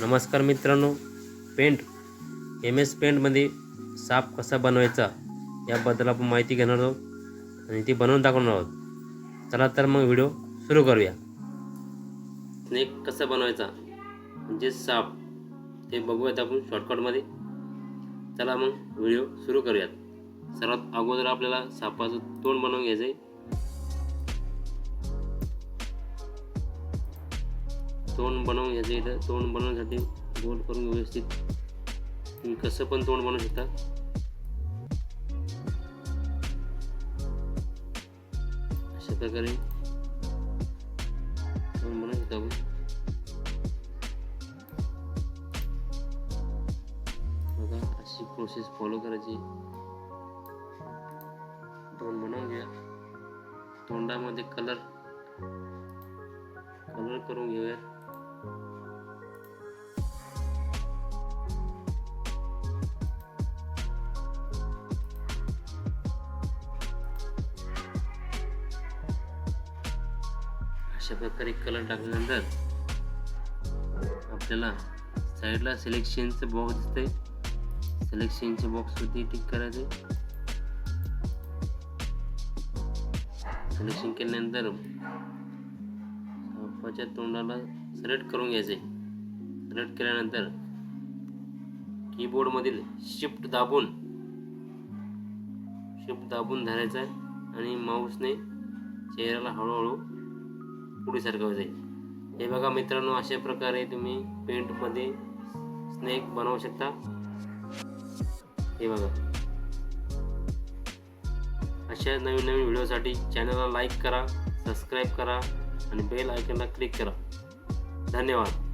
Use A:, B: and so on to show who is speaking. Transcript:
A: नमस्कार मित्रांनो paint M S पेंटमध्ये साप कसा बनवायचा याबद्दल आपण माहिती घेणार आहोत आणि ती बनवून दाखवणार आहोत. चला तर मग व्हिडिओ सुरू करूया. स्नेक कसा बनवायचा म्हणजे साप ते बघूयात आपण शॉर्टकटमध्ये चला मग व्हिडिओ सुरू करूयात. सर्वात अगोदर आपल्याला सापाचं तोंड बनवून घ्यायचं आहे तोंड बनवून घ्यायचं इथं. तोंड बनवण्यासाठी गोल करून व्यवस्थित तुम्ही कसं पण तोंड बनवू शकता. अशा प्रकारे तोंड बनवू शकता आपण. बघा अशी प्रोसेस फॉलो करायची. तोंड बनवून घ्या. तोंडामध्ये कलर कलर करून घेऊया. अशा प्रकारे कलर टाकल्यानंतर आपल्याला साईडला सिलेक्शनचं बॉक्स दिसतंय. सिलेक्शनच्या बॉक्सवरती टिक करायचं सिलेक्शन केल्यानंतर सापाच्या तोंडाला सिलेक्ट करून घ्यायचे सिलेक्ट केल्यानंतर कीबोर्डमधील शिफ्ट दाबून शिफ्ट दाबून धरायचा आहे आणि माऊसने चेहऱ्याला हळूहळू पुढे सरकवायचं आहे हे बघा मित्रांनो अशा प्रकारे तुम्ही पेंटमध्ये स्नेक बनवू शकता. हे बघा. अशा नवीन नवीन व्हिडिओसाठी चॅनलला लाईक करा सबस्क्राईब करा आणि बेल आयकनला क्लिक करा. धन्यवाद.